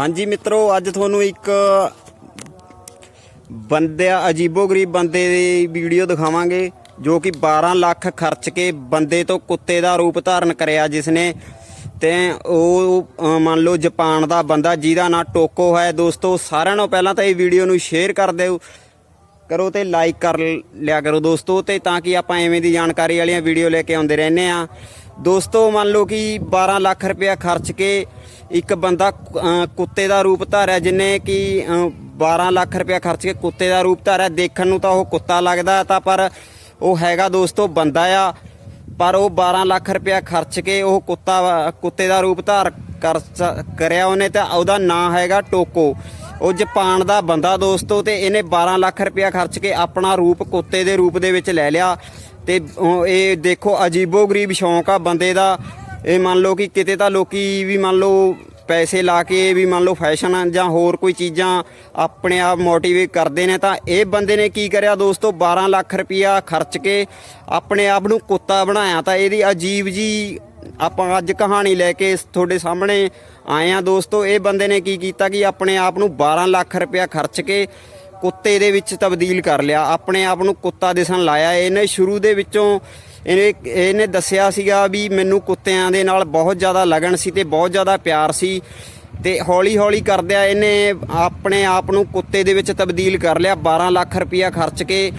ਹਾਂਜੀ ਮਿੱਤਰੋ, ਅੱਜ ਤੁਹਾਨੂੰ ਇੱਕ ਬੰਦਿਆ ਅਜੀਬੋ-ਗਰੀਬ ਬੰਦੇ ਦੀ ਵੀਡੀਓ ਦਿਖਾਵਾਂਗੇ, ਜੋ ਕਿ 12 ਲੱਖ ਖਰਚ ਕੇ ਬੰਦੇ ਤੋਂ ਕੁੱਤੇ ਦਾ ਰੂਪ ਧਾਰਨ ਕਰਿਆ ਜਿਸ ਨੇ ਤੇ ਉਹ ਮੰਨ ਲਓ ਜਾਪਾਨ ਦਾ ਬੰਦਾ, ਜਿਹਦਾ ਨਾਂ ਟੋਕੋ ਹੈ। ਦੋਸਤੋ, ਸਾਰਿਆਂ ਨਾਲੋਂ ਪਹਿਲਾਂ ਤਾਂ ਇਹ ਵੀਡੀਓ ਨੂੰ ਸ਼ੇਅਰ ਕਰ ਦਿਓ। ਕਰੋ ਤੇ ਲਾਈਕ ਕਰ ਲਿਆ ਕਰੋ ਦੋਸਤੋ। ਤੇ ਤਾਂ ਕਿ ਆਪਾਂ ਐਵੇਂ ਦੀ ਜਾਣਕਾਰੀ ਵਾਲੀਆਂ ਵੀਡੀਓ ਲੈ ਕੇ ਆਉਂਦੇ ਰਹਿੰਦੇ ਆ ਦੋਸਤੋ ਮੰਨ ਲਓ ਕਿ 12 ਲੱਖ ਰੁਪਇਆ ਖਰਚ ਕੇ ਇੱਕ ਬੰਦਾ ਕੁੱਤੇ ਦਾ ਰੂਪ ਧਾਰਿਆ ਜਿਨੇ ਕਿ ਅ, 12 ਲੱਖ ਰੁਪਇਆ ਖਰਚ ਕੇ ਕੁੱਤੇ ਦਾ ਰੂਪ ਧਾਰਿਆ ਦੇਖਣ ਨੂੰ ਤਾਂ ਉਹ ਕੁੱਤਾ ਲੱਗਦਾ ਤਾਂ ਪਰ ਉਹ ਹੈਗਾ ਦੋਸਤੋ ਬੰਦਾ ਆ। ਪਰ ਉਹ 12 ਲੱਖ ਰੁਪਇਆ ਖਰਚ ਕੇ ਉਹ ਕੁੱਤਾ ਵਾ- ਕੁੱਤੇ ਦਾ ਰੂਪ ਧਾਰ ਕਰਿਆ ਉਹਨੇ ਤਾਂ ਉਹਦਾ ਨਾਂ ਹੈਗਾ ਟੋਕੋ। ਉਹ ਜਾਪਾਨ ਦਾ ਬੰਦਾ ਦੋਸਤੋ ਤੇ ਇਹਨੇ 12 ਲੱਖ ਰੁਪਇਆ ਖਰਚ ਕੇ ਆਪਣਾ ਰੂਪ ਕੁੱਤੇ ਦੇ ਰੂਪ ਦੇ ਵਿੱਚ ਲੈ ਲਿਆ। ਤੇ ਇਹ ਦੇਖੋ ਅਜੀਬੋ ਗਰੀਬ ਸ਼ੌਂਕ ਆ ਬੰਦੇ ਦਾ। ਇਹ ਮੰਨ ਲਓ ਕਿ ਕਿਤੇ ਤਾਂ ਲੋਕੀ ਵੀ ਮੰਨ ਲਓ ਪੈਸੇ ਲਾ ਕੇ ਵੀ ਮੰਨ ਲਓ ਫੈਸ਼ਨ ਜਾਂ ਹੋਰ ਕੋਈ ਚੀਜ਼ਾਂ ਆਪਣੇ ਆਪ ਮੋਟੀਵੇਟ ਕਰਦੇ ਨੇ ਤਾਂ ਇਹ ਬੰਦੇ ਨੇ ਕੀ ਕਰਿਆ ਦੋਸਤੋ? 12 ਲੱਖ ਰੁਪਇਆ ਖਰਚ ਕੇ ਆਪਣੇ ਆਪ ਨੂੰ ਕੁੱਤਾ ਬਣਾਇਆ ਤਾਂ ਇਹਦੀ ਅਜੀਬ ਜੀ ਆਪਾਂ ਅੱਜ ਕਹਾਣੀ ਲੈ ਕੇ ਤੁਹਾਡੇ ਸਾਹਮਣੇ ਆਏ ਆ ਦੋਸਤੋ, ਇਹ ਬੰਦੇ ਨੇ ਕੀ ਕੀਤਾ ਕਿ ਆਪਣੇ ਆਪ ਨੂੰ 12 ਲੱਖ ਰੁਪਇਆ ਖਰਚ ਕੇ ਕੁੱਤੇ ਦੇ ਵਿੱਚ ਤਬਦੀਲ ਕਰ ਲਿਆ। ਆਪਣੇ ਆਪ ਨੂੰ ਕੁੱਤਾ ਦਿਸਣ ਲਾਇਆ। ਇਹਨੇ ਸ਼ੁਰੂ ਦੇ ਵਿੱਚੋਂ ਇਹਨੇ ਇਹਨੇ ਦੱਸਿਆ ਸੀਗਾ ਵੀ ਮੈਨੂੰ ਕੁੱਤਿਆਂ ਦੇ ਨਾਲ ਬਹੁਤ ਜ਼ਿਆਦਾ ਲਗਨ ਸੀ ਤੇ ਬਹੁਤ ਜ਼ਿਆਦਾ ਪਿਆਰ ਸੀ ਤੇ ਹੌਲੀ ਹੌਲੀ ਕਰਦਿਆਂ ਇਹਨੇ ਆਪਣੇ ਆਪ ਨੂੰ ਕੁੱਤੇ ਦੇ ਵਿੱਚ ਤਬਦੀਲ ਕਰ ਲਿਆ। 12 ਲੱਖ ਰੁਪਇਆ ਖਰਚ ਕੇ